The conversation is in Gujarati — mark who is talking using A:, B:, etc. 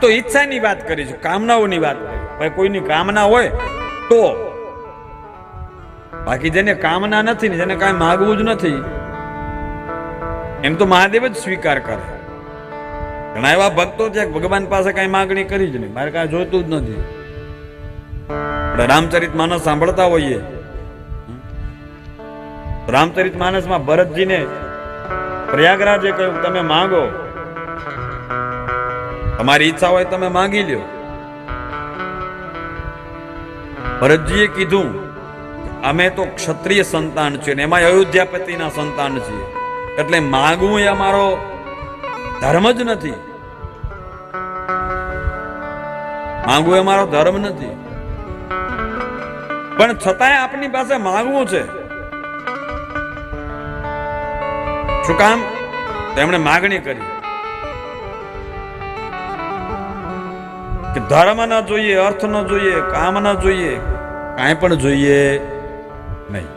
A: તો ઈચ્છાની વાત કરી છે, કામનાઓની વાત ભાઈ, કોઈની કામના હોય તો બાકી જેને કામના નથી ને જેને કાંઈ માગવું જ નથી, એમ તો મહાદેવ જ સ્વીકાર કરે. ઘણા એવા ભક્તો છે, ભગવાન પાસે કાંઈ માગણી કરી જ નહીં. મારે કાંઈ જોઈતું જ નથી. રામચરિત માનસ સાંભળતા હોઈએ. રામચરિત માનસમાં ભરતજીને પ્રયાગરાજે કહ્યું, તમે માંગો. તમારી ઈચ્છા હોય તમે માંગી લ્યો. ભરતજીએ કીધું અમે તો ક્ષત્રિય સંતાન છીએ ને એમાં અયોધ્યાપતિના સંતાન છીએ. એટલે માગવું એ અમારો ધર્મ જ નથી. માંગવું એ અમારો ધર્મ નથી. પણ છતાંય આપની પાસે માંગવું છે. શું કામ? તેમણે માગણી કરી. કે ધર્મ ન જોઈએ અર્થ ન જોઈએ કામ ન જોઈએ કાંઈ પણ જોઈએ નહીં.